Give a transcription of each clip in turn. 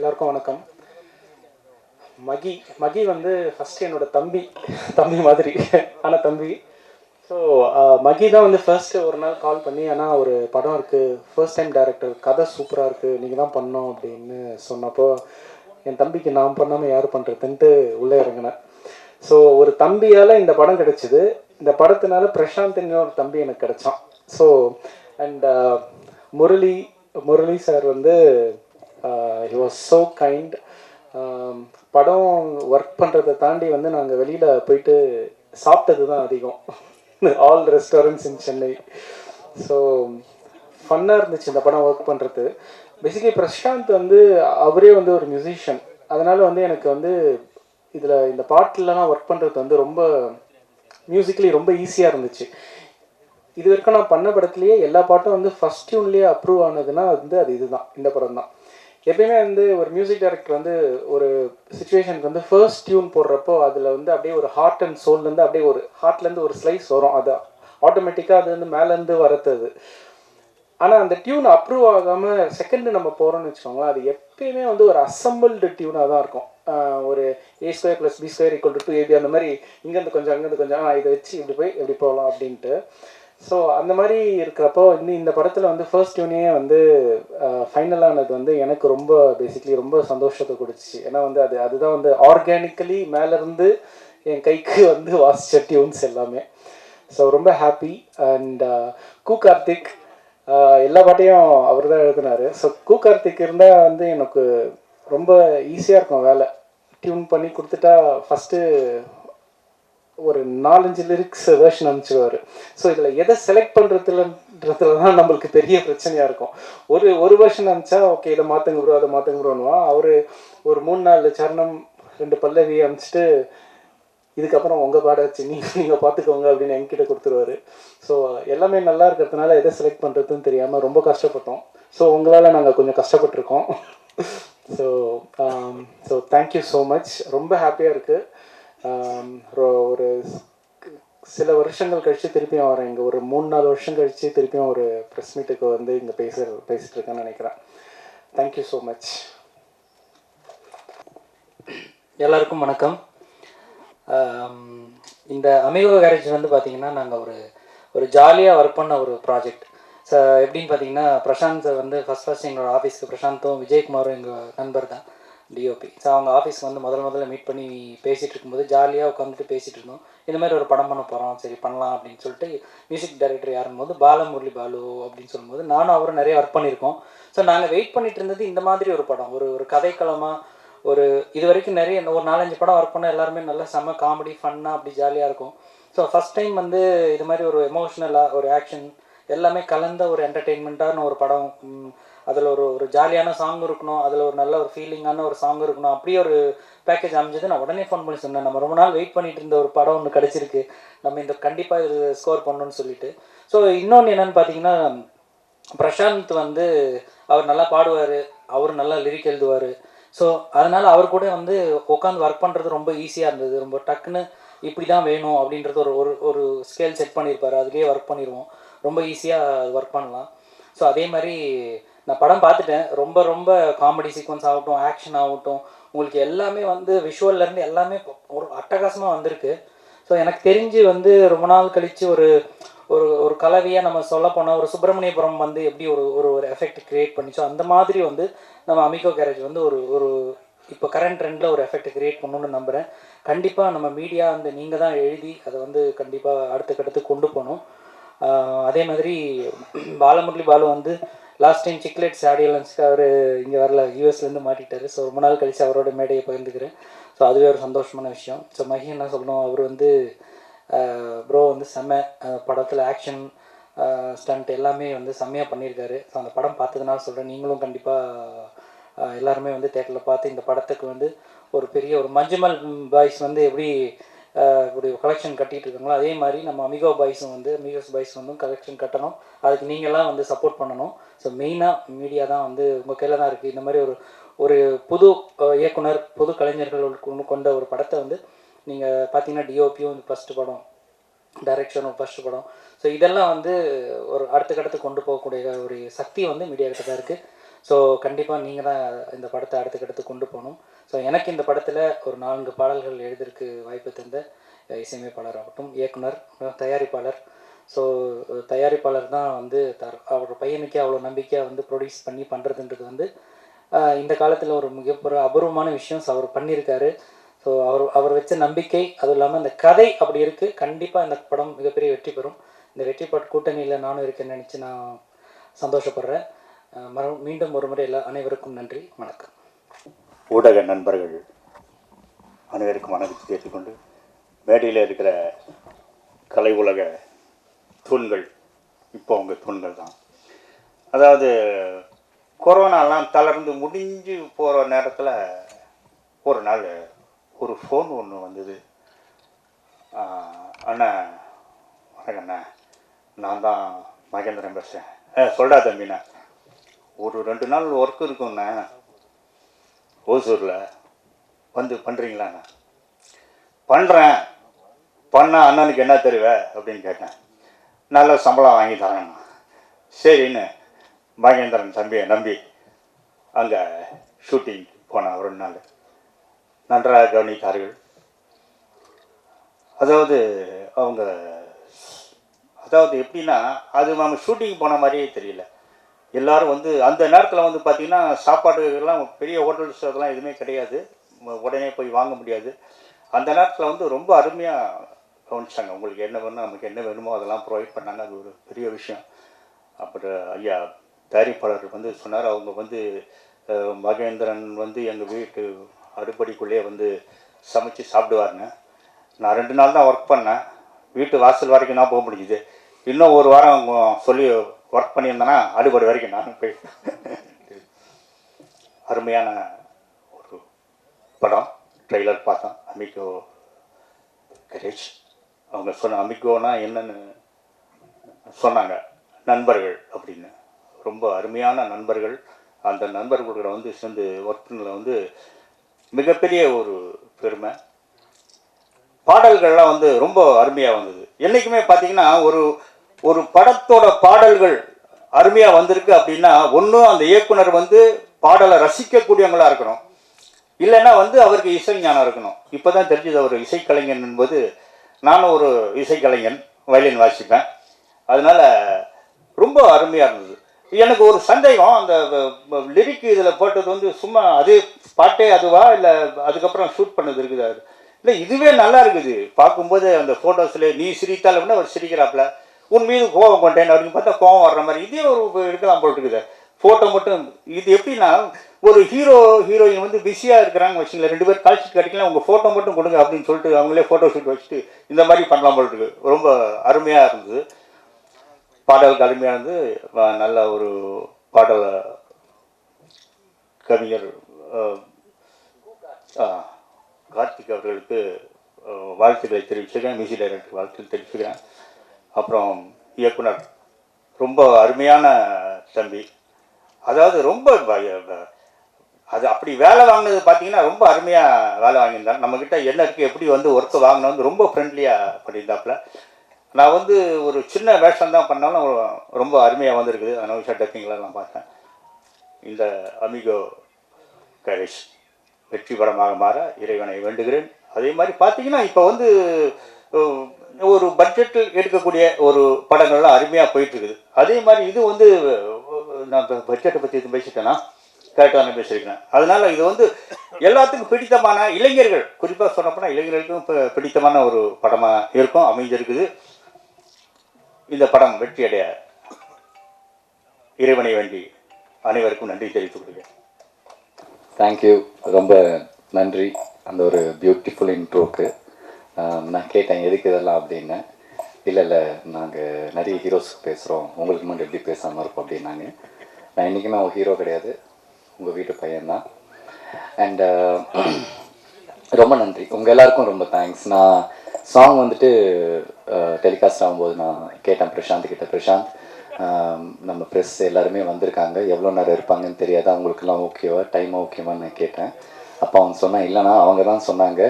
எல்லாருக்கும் வணக்கம். மகி மகி வந்து ஃபர்ஸ்ட் என்னோட தம்பி தம்பி மாதிரி ஆனால் தம்பி. ஸோ மகி தான் வந்து ஃபர்ஸ்ட் ஒரு நாள் கால் பண்ணி ஆனால் ஒரு படம் இருக்குது ஃபர்ஸ்ட் டைம் டேரக்டர் கதை சூப்பராக இருக்குது நீங்கள் தான் பண்ணோம் அப்படின்னு சொன்னப்போ என் தம்பிக்கு நான் பண்ணாமல் யார் பண்ணுறதுன்ட்டு உள்ளே இறங்கினேன். ஸோ ஒரு தம்பியால் இந்த படம் கிடைச்சிது. இந்த படத்தினால பிரசாந்த் ஒரு தம்பி எனக்கு கிடைச்சான். So and Murali Murali sir வந்து ஹி வாஸ் ஸோ கைண்ட் படம் ஒர்க் பண்ணுறதை தாண்டி வந்து நாங்கள் வெளியில் போயிட்டு சாப்பிட்டது தான் அதிகம். All restaurants in Chennai so ஃபன்னாக இருந்துச்சு இந்த படம் ஒர்க் பண்ணுறது பேசிக்கலி பிரசாந்த் வந்து அவரே வந்து ஒரு மியூசிஷியன் அதனால் வந்து எனக்கு வந்து இதில் இந்த பாட்டிலலாம் ஒர்க் பண்ணுறது வந்து ரொம்ப மியூசிக்கலி ரொம்ப ஈஸியாக இருந்துச்சு. இது வரைக்கும் நான் பண்ண படத்துலேயே எல்லா பாட்டும் வந்து ஃபஸ்ட் டியூன்லேயே அப்ரூவ் ஆனதுன்னா வந்து அது இதுதான். இந்த படம் தான் எப்பயுமே வந்து ஒரு மியூசிக் டைரக்டர் வந்து ஒரு சுச்சுவேஷனுக்கு வந்து ஃபர்ஸ்ட் டியூன் போடுறப்போ அதில் வந்து அப்படியே ஒரு ஹார்ட் அண்ட் சோல்லேருந்து அப்படியே ஒரு ஹார்ட்லேருந்து ஒரு ஸ்லைஸ் வரும். அது ஆட்டோமேட்டிக்காக அது வந்து மேலேருந்து வரத்தது. அது ஆனால் அந்த டியூன் அப்ரூவ் ஆகாமல் செகண்டு நம்ம போகிறோம்னு வச்சுக்கோங்களேன் அது எப்பயுமே வந்து ஒரு அசம்பிள்டு டியூனாக தான் இருக்கும். ஒரு A square plus B square equal to two AB அந்த மாதிரி இங்கேருந்து கொஞ்சம் அங்கேருந்து கொஞ்சம் ஆ, இதை வச்சு இப்படி போய் இப்படி போகலாம் அப்படின்ட்டு. ஸோ அந்த மாதிரி இருக்கிறப்போ வந்து இந்த படத்தில் வந்து ஃபர்ஸ்ட் டியூனே வந்து ஃபைனலானது வந்து எனக்கு ரொம்ப பேசிக்லி ரொம்ப சந்தோஷத்தை கொடுத்துச்சு. ஏன்னா வந்து அது அதுதான் வந்து ஆர்கானிக்கலி மேலேருந்து என் கைக்கு வந்து வாசிச்ச டியூன்ஸ் எல்லாமே. ஸோ ரொம்ப ஹாப்பி அண்ட் கு கார்த்திக் எல்லா பாட்டையும் அவர் தான் எழுதினாரு. ஸோ கு கார்த்திக் இருந்தால் வந்து எனக்கு ரொம்ப ஈஸியாக இருக்கும் வேலை. டியூன் பண்ணி கொடுத்துட்டா ஃபஸ்ட்டு ஒரு நாலஞ்சு லிரிக்ஸ் வேர்ஷன் அனுப்பிச்சிடுவார் ஸோ இதில் எதை செலக்ட் பண்ணுறதுலன்றதுல தான் நம்மளுக்கு பெரிய பிரச்சனையாக இருக்கும். ஒரு ஒரு வேர்ஷன் அனுப்பிச்சா ஓகே இதை மாற்றுங்க ப்ரோ அதை மாற்றுங்க ப்ரோன்னுவா அவர் ஒரு மூணு நாலு சரணம் ரெண்டு பல்லவி அனுப்பிச்சிட்டு இதுக்கப்புறம் உங்கள் பாடாச்சு நீங்கள் நீங்கள் பார்த்துக்கோங்க அப்படின்னு என்கிட்ட கொடுத்துருவாரு. ஸோ எல்லாமே நல்லா இருக்கிறதுனால எதை செலக்ட் பண்ணுறதுன்னு தெரியாமல் ரொம்ப கஷ்டப்பட்டோம். ஸோ உங்களால் நாங்கள் கொஞ்சம் கஷ்டப்பட்டிருக்கோம். So so thank you so much ரொம்ப ஹாப்பியாக இருக்குது ஒரு சில வருஷங்கள் கழித்து திருப்பியும் வரேன் இங்கே ஒரு மூணு நாலு வருஷம் கழித்து திருப்பியும் ஒரு ப்ரெஸ் மீட்டுக்கு வந்து இங்கே பேச பேசிகிட்டு இருக்கேன்னு நினைக்கிறேன் தேங்க்யூ ஸோ மச் எல்லாருக்கும் வணக்கம். இந்த அமிகோ கேரேஜ் வந்து பார்த்தீங்கன்னா நாங்கள் ஒரு ஒரு ஜாலியாக ஒர்க் பண்ண ஒரு ப்ராஜெக்ட் ஸோ எப்படின்னு பார்த்தீங்கன்னா பிரசாந்த் சார் வந்து ஃபஸ்ட் ஃபஸ்ட் எங்களோட ஆஃபீஸ்க்கு பிரசாந்தும் விஜயகுமாரும் எங்கள் நண்பர் தான் டிஓபி ஸோ அவங்க ஆஃபீஸ் வந்து முதல் முதல்ல மீட் பண்ணி பேசிகிட்டு இருக்கும்போது ஜாலியாக உட்காந்துட்டு பேசிகிட்டு இருந்தோம் இந்த மாதிரி ஒரு படம் பண்ண போகிறோம் சரி பண்ணலாம் அப்படின்னு சொல்லிட்டு மியூசிக் டைரக்டர் யாரும் போது பாலமுரளி பாலு அப்படின்னு சொல்லும்போது நானும் அவரும் நிறைய ஒர்க் பண்ணியிருக்கோம். ஸோ நாங்கள் வெயிட் பண்ணிட்டு இருந்தது இந்த மாதிரி ஒரு படம். ஒரு ஒரு கதைக்களமாக ஒரு இது வரைக்கும் நிறைய ஒரு நாலஞ்சு படம் ஒர்க் பண்ண எல்லாருமே நல்ல செம்ம காமெடி ஃபன்னாக அப்படி ஜாலியாக இருக்கும். ஸோ ஃபஸ்ட் டைம் வந்து இது மாதிரி ஒரு எமோஷ்னலாக ஒரு ஆக்ஷன் எல்லாமே கலந்த ஒரு என்டர்டெயின்மெண்ட்டான ஒரு படம் அதில் ஒரு ஒரு ஜாலியான சாங் இருக்கணும் அதில் ஒரு நல்ல ஒரு ஃபீலிங்கான ஒரு சாங் இருக்கணும் அப்படியே ஒரு பேக்கேஜ் அமைஞ்சது. நான் உடனே ஃபோன் பண்ணி சொன்னேன் நம்ம ரொம்ப நாள் வெயிட் பண்ணிட்டு இருந்த ஒரு படம் ஒன்று கிடச்சிருக்கு. நம்ம இந்த கண்டிப்பாக இது ஸ்கோர் பண்ணணும்னு சொல்லிட்டு. ஸோ இன்னொன்று என்னன்னு பார்த்தீங்கன்னா பிரசாந்த் வந்து அவர் நல்லா பாடுவார் அவர் நல்லா லிரிக் எழுதுவார். ஸோ அதனால் அவர் கூட வந்து உட்காந்து ஒர்க் பண்ணுறது ரொம்ப ஈஸியாக இருந்தது. ரொம்ப டக்குன்னு இப்படி தான் வேணும் அப்படின்றது ஒரு ஒரு ஒரு ஸ்கேல் செட் பண்ணியிருப்பார் அதுலேயே ஒர்க் பண்ணிடுவோம் ரொம்ப ஈஸியாக ஒர்க் பண்ணலாம். ஸோ அதே மாதிரி நான் படம் பார்த்துட்டேன். ரொம்ப ரொம்ப காமெடி சீக்வன்ஸ் ஆகட்டும் ஆக்ஷன் ஆகட்டும் உங்களுக்கு எல்லாமே வந்து விஷுவல்லேருந்து எல்லாமே ஒரு அட்டகாசமாக வந்திருக்கு. ஸோ எனக்கு தெரிஞ்சு வந்து ரொம்ப நாள் கழித்து ஒரு ஒரு ஒரு கலவையாக நம்ம சொல்ல போனால் ஒரு சுப்பிரமணியபுரம் வந்து எப்படி ஒரு ஒரு ஒரு எஃபெக்ட் க்ரியேட் பண்ணிச்சோ அந்த மாதிரி வந்து நம்ம அமிகோ கேரேஜ் வந்து ஒரு ஒரு இப்போ கரண்ட் ட்ரெண்டில் ஒரு எஃபெக்ட் கிரியேட் பண்ணணும்னு நம்புகிறேன் கண்டிப்பாக நம்ம மீடியா அந்த நீங்கள் தான் எழுதி அதை வந்து கண்டிப்பாக அடுத்த கட்டத்துக்கு கொண்டு போகணும். அதே மாதிரி பாலமுரளி பாலு வந்து லாஸ்ட் டைம் சிக்லெட்ஸ் ஆடியலன்ஸ்க்கு அவர் இங்கே வரல யூஎஸ்லேருந்து மாட்டிட்டாரு. ஸோ ரொம்ப நாள் கழிச்சு அவரோட மேடையை பகிர்ந்துக்கிறேன். ஸோ அதுவே ஒரு சந்தோஷமான விஷயம். ஸோ மகி என்ன சொல்லணும்? அவர் வந்து ப்ரோ வந்து செம்ம படத்தில் ஆக்ஷன் ஸ்டண்ட் எல்லாமே வந்து செம்மையாக பண்ணியிருக்காரு. ஸோ அந்த படம் பார்த்ததுனால சொல்கிறேன் நீங்களும் கண்டிப்பாக எல்லாருமே வந்து தேட்டரில் பார்த்து இந்த படத்துக்கு வந்து ஒரு பெரிய ஒரு மஞ்சுமல் பாய்ஸ் வந்து எப்படி ஒரு கலெக்ஷன் கட்டிட்டு இருக்காங்களோ அதே மாதிரி நம்ம அமிகோ பாய்ஸும் வந்து அமிகோஸ் பாய்ஸ் வந்து கலெக்ஷன் கட்டணும். அதுக்கு நீங்கள்லாம் வந்து சப்போர்ட் பண்ணணும். ஸோ மெயினாக மீடியா தான் வந்து உங்கள் கையில் தான் இருக்குது இந்த மாதிரி ஒரு ஒரு புது இயக்குனர் புது கலைஞர்கள் கொண்ட ஒரு படத்தை வந்து நீங்கள் பார்த்தீங்கன்னா டிஓபியும் ஃபஸ்ட்டு படம் டைரக்ஷனும் ஃபஸ்ட்டு படம். ஸோ இதெல்லாம் வந்து ஒரு அடுத்த கட்டத்துக்கு கொண்டு போகக்கூடிய ஒரு சக்தி வந்து மீடியா கிட்ட தான் இருக்குது ஸோ கண்டிப்பாக நீங்கள் தான் இந்த படத்தை அடுத்துக்கடுத்து கொண்டு போகணும். ஸோ எனக்கு இந்த படத்தில் ஒரு நான்கு பாடல்கள் எழுதிருக்கு வாய்ப்பு தந்த இசையமைப்பாளர் ஆகட்டும் இயக்குனர் தயாரிப்பாளர். ஸோ தயாரிப்பாளர் தான் வந்து தர் அவர் பையனுக்கே அவ்வளோ நம்பிக்கையாக வந்து ப்ரொடியூஸ் பண்ணி பண்ணுறதுன்றது வந்து இந்த காலத்தில் ஒரு மிகப்பெரிய அபூர்வமான விஷயம். அவர் பண்ணியிருக்காரு. ஸோ அவர் அவர் வச்ச நம்பிக்கை அதுவும் இல்லாமல் இந்த கதை அப்படி இருக்குது கண்டிப்பாக இந்த படம் மிகப்பெரிய வெற்றி பெறும். இந்த வெற்றி பட் கூட்டணியில் நானும் இருக்கேன்னு நினச்சி நான் சந்தோஷப்படுறேன். ஆஹ் மீண்டும் ஒரு முறை எல்லா அனைவருக்கும் நன்றி வணக்கம். ஊடக நண்பர்கள் அனைவருக்கும் வணக்கத்தை கேட்டுக்கொண்டு மேடையில் இருக்கிற கலை உலக தூண்கள் இப்போ அவங்க தூண்கள் தான். அதாவது கொரோனாலாம் தளர்ந்து முடிஞ்சு போகிற நேரத்தில் ஒரு நாள் ஒரு ஃபோன் ஒன்று வந்தது. அண்ணா வணக்கண்ணா நான் தான் மகேந்திரன் பேசுகிறேன் ஆ சொல்டா தம்பிண்ணா ஒரு ரெண்டு நாள் ஒர்க் இருக்குண்ணே ஓசூரில். வந்து பண்ணுறீங்களாண்ணா பண்ணுறேன் பண்ணால் அண்ணனுக்கு என்ன தெரிவ அப்படின்னு கேட்டேன். நல்ல சம்பளம் வாங்கி தரேன் சரின்னு மகேந்திரன் தம்பியை நம்பி அங்கே ஷூட்டிங் போனேன் ரெண்டு நாள். நன்றாக கவனித்தார்கள். அதாவது அவங்க அதாவது எப்படின்னா அது நம்ம ஷூட்டிங் போன மாதிரியே தெரியல. எல்லாரும் வந்து அந்த நேரத்தில் வந்து பார்த்திங்கன்னா சாப்பாடு எல்லாம் பெரிய ஹோட்டல்ஸ் அதெல்லாம் எதுவுமே கிடையாது. உடனே போய் வாங்க முடியாது. அந்த நேரத்தில் வந்து ரொம்ப அருமையாக கவனிச்சாங்க. உங்களுக்கு என்ன வேணும் நமக்கு என்ன வேணுமோ அதெல்லாம் ப்ரொவைட் பண்ணாங்க. அது ஒரு பெரிய விஷயம். அப்புறம் ஐயா தயாரிப்பாளர் வந்து சொன்னார். அவங்க வந்து மகேந்திரன் வந்து எங்கள் வீட்டு அடுப்படிக்குள்ளேயே வந்து சமைச்சு சாப்பிடுவாருங்க. நான் ரெண்டு நாள் தான் ஒர்க் பண்ணேன். வீட்டு வாசல் வரைக்கும் தான் போக முடிஞ்சுது. இன்னும் ஒரு வாரம் சொல்லி ஒர்க் பண்ணியிருந்தேன்னா அடுபடி வரைக்கும் நானும் போய் அருமையான ஒரு படம் ட்ரெய்லர் பார்த்தோம் அமிகோ கரேஜ் அவங்க சொன்ன அமிகோனா என்னன்னு சொன்னாங்க நண்பர்கள் அப்படின்னு. ரொம்ப அருமையான நண்பர்கள். அந்த நண்பர்களோட வந்து சேர்ந்து ஒர்க் பண்ணல வந்து மிகப்பெரிய ஒரு பெருமை. பாடல்கள்லாம் வந்து ரொம்ப அருமையாக வந்தது. என்றைக்குமே பார்த்தீங்கன்னா ஒரு ஒரு படத்தோட பாடல்கள் அருமையாக வந்திருக்கு அப்படின்னா ஒன்றும் அந்த இயக்குனர் வந்து பாடலை ரசிக்கக்கூடியவங்களா இருக்கணும். இல்லைன்னா வந்து அவருக்கு இசை ஞானம் இருக்கணும். இப்போ தான் தெரிஞ்சது அவர் இசைக்கலைஞன் என்பது நானும் ஒரு இசைக்கலைஞன் வயலின் வாசிப்பேன். அதனால் ரொம்ப அருமையாக இருந்தது. எனக்கு ஒரு சந்தேகம் அந்த லிரிக் இதில் போட்டது வந்து சும்மா அது பாட்டே அதுவா? இல்லை அதுக்கப்புறம் ஷூட் பண்ணது இருக்குது? அது இல்லை இதுவே நல்லா இருக்குது. பார்க்கும்போது அந்த ஃபோட்டோஸில் நீ சிரித்தால் அப்படின்னா அவர் சிரிக்கிறாப்புல. உன் மீது கோபம் கொண்டேன் அப்படின்னு பார்த்தா கோபம் வர்ற மாதிரி. இதே ஒரு இருக்கலாம் போல் இருக்குது. ஃபோட்டோ மட்டும் இது எப்படின்னா ஒரு ஹீரோ ஹீரோயின் வந்து பிஸியாக இருக்கிறாங்க வச்சுங்களேன் ரெண்டு பேர் கால் ஷீட் உங்கள் ஃபோட்டோ மட்டும் கொடுங்க அப்படின்னு சொல்லிட்டு அவங்களே ஃபோட்டோ ஷூட் வச்சுட்டு இந்த மாதிரி பண்ணலாம் போல் இருக்கு ரொம்ப அருமையாக இருந்தது. பாடலுக்கு அருமையாக இருந்து நல்ல ஒரு பாடல் கவிஞர் கார்த்திக் அவர்களுக்கு வாழ்த்துக்களை தெரிவிச்சுக்கிறேன். மியூசிக் டைரக்டர் வாழ்த்துக்கள் தெரிவிச்சுக்கிறேன். அப்புறம் இயக்குனர். ரொம்ப அருமையான தம்பி. அதாவது ரொம்ப அது அப்படி வேலை வாங்கினது பார்த்தீங்கன்னா ரொம்ப அருமையாக வேலை வாங்கியிருந்தாங்க நம்மக்கிட்ட என்ன இருக்குது எப்படி வந்து ஒர்க்கு வாங்கினோம் வந்து ரொம்ப ஃப்ரெண்ட்லியாக பண்ணியிருந்தாப்புல. நான் வந்து ஒரு சின்ன வேஷம் தான் பண்ணாலும் ரொம்ப அருமையாக வந்திருக்குது. அனௌஷா டக்கிங்லாம் பார்த்தேன். இந்த அமிகோ கரேஷ் வெற்றி படமாக மாற இறைவனை வேண்டுகிறேன். அதே மாதிரி பார்த்தீங்கன்னா இப்போ வந்து பட்ஜெட்டில் எடுக்கக்கூடிய ஒரு படங்கள்லாம் அருமையாக போயிட்டுருக்குது. அதே மாதிரி இது வந்து நான் நான் பட்ஜெட்டை பற்றி எதுவும் பேசிட்டேன்னா கரெக்டாக நான் பேசியிருக்கேன் இது வந்து எல்லாத்துக்கும் பிடித்தமான இளைஞர்கள் குறிப்பாக சொன்னப்போனால் இளைஞர்களுக்கும் இப்போ பிடித்தமான ஒரு படமாக இருக்கும் அமைஞ்சிருக்குது. இந்த படம் வெற்றி அடைய இறைவனை வேண்டி அனைவருக்கும் நன்றி தெரிவித்துக் கொள்கிறேன். தேங்க்யூ ரொம்ப நன்றி. அந்த ஒரு பியூட்டிஃபுல் இன்ட்ரோக்கு நான் கேட்டேன் எதுக்கு இதெல்லாம் அப்படின்னு. இல்லை இல்லை நாங்கள் நிறைய ஹீரோஸ் பேசுகிறோம் உங்களுக்கு மட்டும் எப்படி பேசாமல் இருப்போம் அப்படின்னாங்க. நான் இன்றைக்குமே அவங்க ஹீரோ கிடையாது. உங்கள் வீட்டு பையன்தான். அண்டு ரொம்ப நன்றி. உங்கள் எல்லாருக்கும் ரொம்ப தேங்க்ஸ் நான் சாங் வந்துட்டு டெலிகாஸ்ட் ஆகும்போது நான் கேட்டேன் பிரசாந்த் கிட்ட. பிரசாந்த் நம்ம ப்ரெஸ் எல்லாருமே வந்திருக்காங்க. எவ்வளோ நேரம் இருப்பாங்கன்னு தெரியாது? அவங்களுக்குலாம் ஓகேவா டைம் ஓகேவான்னு நான் கேட்டேன். அப்போ அவங்க சொன்னால் இல்லைனா அவங்க தான் சொன்னாங்க.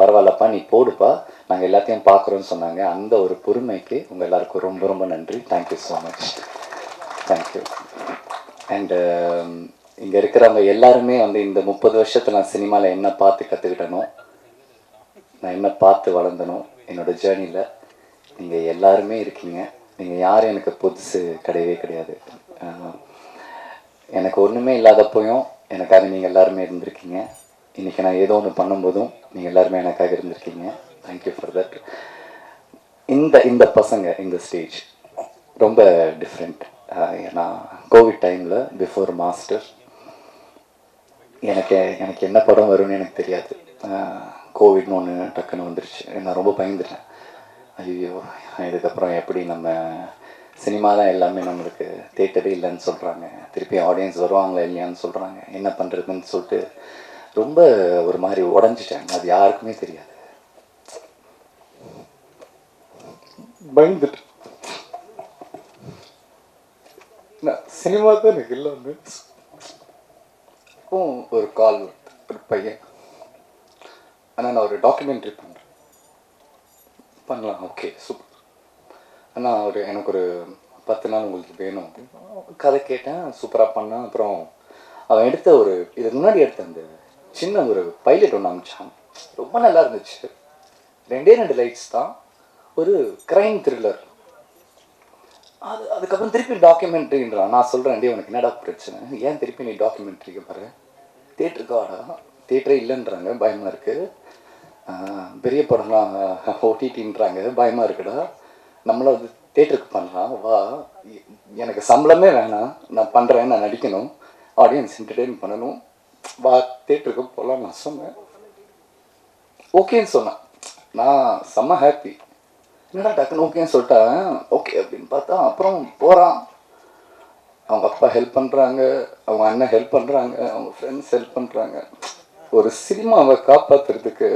பரவாயில்லப்பா நீ போடுப்பா. நாங்கள் எல்லாத்தையும் பார்க்குறோன்னு சொன்னாங்க. அந்த ஒரு பொறுமைக்கு உங்கள் எல்லாருக்கும் ரொம்ப ரொம்ப நன்றி. Thank you so much thank you and இங்கே இருக்கிறவங்க எல்லாருமே வந்து இந்த முப்பது வருஷத்தில் நான் சினிமாவில் என்ன பார்த்து கற்றுக்கிட்டனோ நான் என்ன பார்த்து வளர்ந்தனோ என்னோட ஜேர்னியில் நீங்கள் எல்லாருமே இருக்கீங்க. நீங்கள் யாரும் எனக்கு புதுசு கிடையவே கிடையாது. எனக்கு ஒன்றுமே இல்லாதப்போயும் எனக்காக நீங்கள் எல்லாருமே இருந்திருக்கீங்க. இன்றைக்கி நான் ஏதோ ஒன்று பண்ணும்போதும் நீங்கள் எல்லாருமே எனக்காக இருந்திருக்கீங்க. தேங்க்யூ ஃபார் தட் இந்த இந்த பசங்க இந்த ஸ்டேஜ் ரொம்ப டிஃப்ரெண்ட் ஏன்னா கோவிட் டைமில் பிஃபோர் மாஸ்டர் எனக்கு எனக்கு என்ன படம் வரும்னு எனக்கு தெரியாது. கோவிட்னு ஒன்று டக்குன்னு வந்துருச்சு. நான் ரொம்ப பயந்துட்டேன். ஐயோ இதுக்கப்புறம் எப்படி நம்ம சினிமா தான் எல்லாமே நம்மளுக்கு தேட்டரே இல்லைன்னு சொல்கிறாங்க திருப்பி ஆடியன்ஸ் வருவாங்களா இல்லையான்னு சொல்கிறாங்க என்ன பண்ணுறதுன்னு சொல்லிட்டு ரொம்ப ஒரு மாதிரி உடஞ்சிட்டேன் அது யாருக்குமே தெரியாது. பயந்துட்டு சினிமா தான் எனக்கு எல்லாமே. ஒரு கால் ஒரு பையன். ஆனால் நான் ஒரு டாக்குமெண்ட்ரி பண்ணுறேன் பண்ணலாம். ஓகே சூப்பர் அண்ணா ஒரு எனக்கு ஒரு பத்து நாள் உங்களுக்கு வேணும். கதை கேட்டேன். சூப்பராக பண்ணேன். அப்புறம் அவன் எடுத்த ஒரு இதுக்கு முன்னாடி எடுத்த அந்த சின்ன ஒரு பைலட் ஒன்று அமிச்சாங்க ரொம்ப நல்லா இருந்துச்சு. ரெண்டே ரெண்டு லைட்ஸ் தான். ஒரு கிரைம் த்ரில்லர் அது அதுக்கப்புறம் திருப்பி டாக்குமெண்ட்ரின்றான் நான் சொல்கிறேன் டே உனக்கு என்னடா பிரச்சனை? ஏன் திருப்பி நீ டாக்குமெண்ட்ரிக்கு பாரு தேட்டருக்காடா தேட்டரே இல்லைன்றாங்க பயமாக இருக்குது பெரிய படம்லாம் ஓடிடின்றாங்க பயமாக இருக்குடா. நம்மளும் அது தேட்டருக்கு பண்ணலாம் வா. எனக்கு சம்பளமே வேணாம். நான் பண்ணுறேன் நான் நடிக்கணும். ஆடியன்ஸ் என்டர்டெயின் பண்ணணும். வா தேட்டருக்கு போகலாம் நான் சொன்னேன். ஓகேன்னு சொன்னான். நான் செம்ம ஹாப்பி என்னடா டக்குன்னு ஓகேன்னு சொல்லிட்டேன். ஓகே அப்படின்னு பார்த்தா அப்புறம் போகிறான் அவங்க அப்பா ஹெல்ப் பண்ணுறாங்க அவங்க அண்ணன் ஹெல்ப் பண்ணுறாங்க அவங்க ஃப்ரெண்ட்ஸ் ஹெல்ப் பண்ணுறாங்க ஒரு சினிமாவை காப்பாற்றுறதுக்கு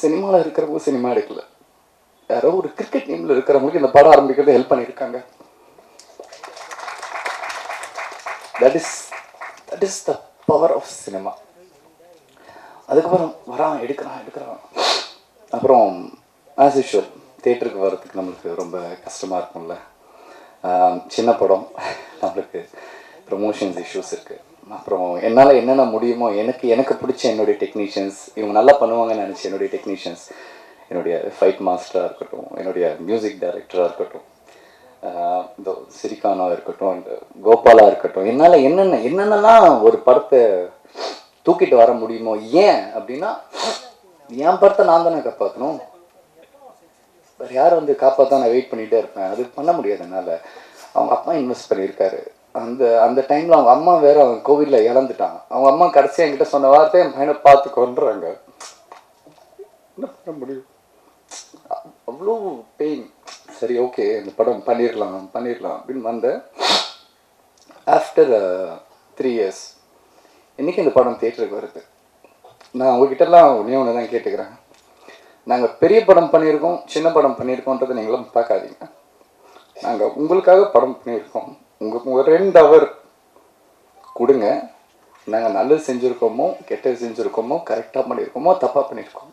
சினிமாவில் இருக்கிறவங்க சினிமா எடுக்கல. யாரோ ஒரு கிரிக்கெட் டீமில் இருக்கிறவங்களுக்கு இந்த படம் ஆரம்பிக்கிறது ஹெல்ப் பண்ணியிருக்காங்க. That is that is the power of cinema அதுக்கப்புறம் வரான் எடுக்கிறான் எடுக்கிறான். அப்புறம் ஆஸ் யூஷுவல் தேட்டருக்கு வர்றதுக்கு நம்மளுக்கு ரொம்ப கஷ்டமாக இருக்கும்ல. சின்ன படம். நம்மளுக்கு ப்ரொமோஷன்ஸ் இஷ்யூஸ் இருக்குது அப்புறம் என்னால் என்னென்ன முடியுமோ எனக்கு எனக்கு பிடிச்ச என்னுடைய டெக்னீஷியன்ஸ் இவங்க நல்லா பண்ணுவாங்கன்னு நினச்சி என்னுடைய டெக்னீஷியன்ஸ் என்னுடைய ஃபைட் மாஸ்டராக இருக்கட்டும் என்னுடைய மியூசிக் டைரக்டராக இருக்கட்டும் இந்த சிரிகானா இருக்கட்டும் இந்த கோபாலா இருக்கட்டும் என்னால் என்னென்ன என்னென்னலாம் ஒரு படத்தை தூக்கிட்டு வர முடியுமோ ஏன் அப்படின்னா என் படத்தை நான் தானே காப்பாற்றணும் வேறு யார் வந்து காப்பாற்ற நான் வெயிட் பண்ணிகிட்டே இருப்பேன். அது பண்ண முடியாது என்னால். அவங்க அப்பா இன்வெஸ்ட் பண்ணியிருக்காரு. அந்த அந்த டைமில் அவங்க அம்மா வேற அவன் கோவிலில் இழந்துட்டான் அவங்க அம்மா கடைசியாக என்கிட்ட சொன்ன வார்த்தை என் பையனை பார்த்து என்ன பண்ண முடியும்? அவ்வளோ பெயின் சரி ஓகே இந்த படம் பண்ணிடலாம் பண்ணிடலாம் அப்படின்னு வந்தேன் ஆஃப்டர் த்ரீ இயர்ஸ் இன்னைக்கு இந்த படம் தேட்டருக்கு வருது. நான் உங்ககிட்டலாம் ஒன்றே ஒன்று தான் கேட்டுக்கிறேன். நாங்கள் பெரிய படம் பண்ணியிருக்கோம் சின்ன படம் பண்ணியிருக்கோன்றதை நீங்களும் பார்க்காதீங்க. நாங்கள் உங்களுக்காக படம் பண்ணியிருக்கோம். உங்கள் ஒரு ரெண்டு ஹவர் கொடுங்க. நாங்கள் நல்லது செஞ்சுருக்கோமோ கெட்டது செஞ்சுருக்கோமோ கரெக்டாக பண்ணியிருக்கோமோ தப்பாக பண்ணியிருக்கோம்.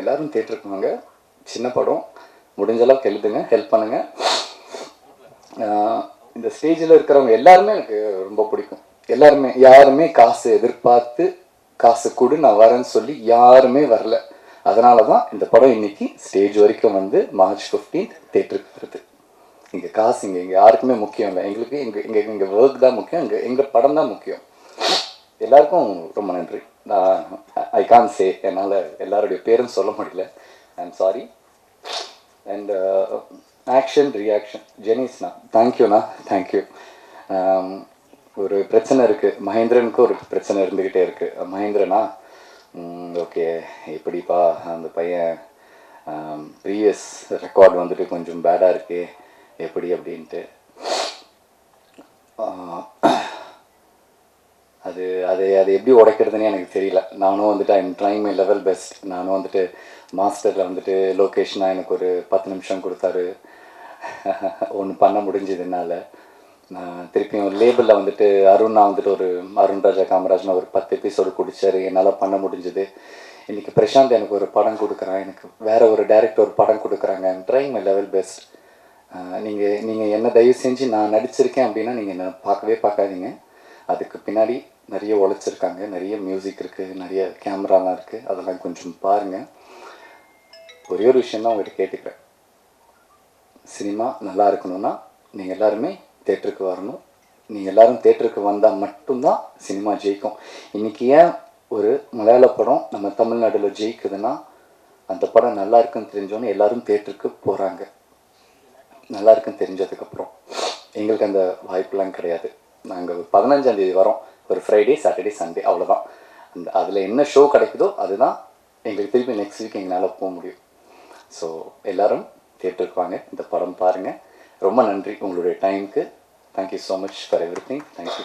எல்லோரும் தேட்டருக்கு வாங்க. சின்ன படம். முடிஞ்ச அளவுக்கு எழுதுங்க ஹெல்ப் பண்ணுங்கள் இந்த ஸ்டேஜில் இருக்கிறவங்க எல்லாருமே எனக்கு ரொம்ப பிடிக்கும். எல்லாருமே யாருமே காசு எதிர்பார்த்து காசு கொடு நான் வரேன்னு சொல்லி யாருமே வரல. அதனால தான் இந்த படம் இன்னைக்கு ஸ்டேஜ் வரைக்கும் வந்து மார்ச் 15th தேட்டருக்கு வருது. இங்கே காசு இங்கே இங்கே யாருக்குமே முக்கியம் இல்லை. எங்களுக்கு எங்கள் இங்கே இங்கே ஒர்க் தான் முக்கியம் இங்கே எங்கள் படம் தான் முக்கியம். எல்லாருக்கும் ரொம்ப நன்றி. நான் ஐ கான் சே என்னால் எல்லாருடைய பேரும் சொல்ல முடியல. I am sorry and action reaction ஜெனிஸ்ண்ணா தேங்க்யூண்ணா தேங்க்யூ ஒரு பிரச்சனை இருக்குது மகேந்திரனுக்கு ஒரு பிரச்சனை இருந்துக்கிட்டே இருக்குது மகேந்திரனா? ஓகே. எப்படிப்பா அந்த பையன் um, ப்ரீவியஸ் ரெக்கார்ட் வந்துட்டு கொஞ்சம் பேடாக இருக்குது எப்படி அப்படின்ட்டு. அது அது அது எப்படி உடைக்கிறதுன்னு எனக்கு தெரியல. நானும் வந்துட்டு I'm trying my level best நானும் வந்துட்டு மாஸ்டரில் வந்துட்டு லொக்கேஷனாக எனக்கு ஒரு பத்து நிமிஷம் கொடுத்தாரு. ஒன்று பண்ண முடிஞ்சதுனால என்னால். நான் திருப்பியும் லேபிளில் வந்துட்டு அருணா வந்துட்டு ஒரு அருண் ராஜா காமராஜ்னு ஒரு பத்து எபிசோடு குடித்தார் என்னால் பண்ண முடிஞ்சது. இன்றைக்கி பிரசாந்த் எனக்கு ஒரு படம் கொடுக்குறான். எனக்கு வேறு ஒரு டேரக்டர் ஒரு படம் கொடுக்குறாங்க. ட்ரைங் மை லெவல் பெஸ்ட் நீங்கள் நீங்கள் என்ன தயவு செஞ்சு நான் நடிச்சிருக்கேன் அப்படின்னா நீங்கள் என்ன பார்க்கவே பார்க்காதீங்க. அதுக்கு பின்னாடி நிறைய உழைச்சிருக்காங்க. நிறைய மியூசிக் இருக்குது நிறைய கேமராலாம் இருக்குது அதெல்லாம் கொஞ்சம் பாருங்கள் ஒரே ஒரு விஷயம் தான் உங்கள்கிட்ட கேட்டுக்கிறேன். சினிமா நல்லா இருக்கணும்னா நீங்கள் எல்லாருமே தேட்டருக்கு வரணும். நீங்கள் எல்லோரும் தேட்டருக்கு வந்தால் மட்டும்தான் சினிமா ஜெயிக்கும். இன்றைக்கி ஏன் ஒரு மலையாள படம் நம்ம தமிழ்நாட்டில் ஜெயிக்குதுன்னா அந்த படம் நல்லா இருக்குன்னு தெரிஞ்சோன்னே எல்லோரும் தேட்டருக்கு போகிறாங்க நல்லா இருக்குன்னு தெரிஞ்சதுக்கப்புறம் எங்களுக்கு அந்த வாய்ப்பெலாம் கிடையாது. நாங்கள் பதினஞ்சாந்தேதி வரோம். ஒரு ஃப்ரைடே சாட்டர்டே சண்டே அவ்வளோதான் அந்த அதில் என்ன ஷோ கிடைக்குதோ அதுதான் எங்களுக்கு திருப்பி நெக்ஸ்ட் வீக் எங்களால் போக முடியும். ஸோ எல்லோரும் தேட்டருக்கு வாங்க. இந்த படம் பாருங்கள் ரொம்ப நன்றி உங்களுடைய டைமுக்கு thank you so much for everything thank you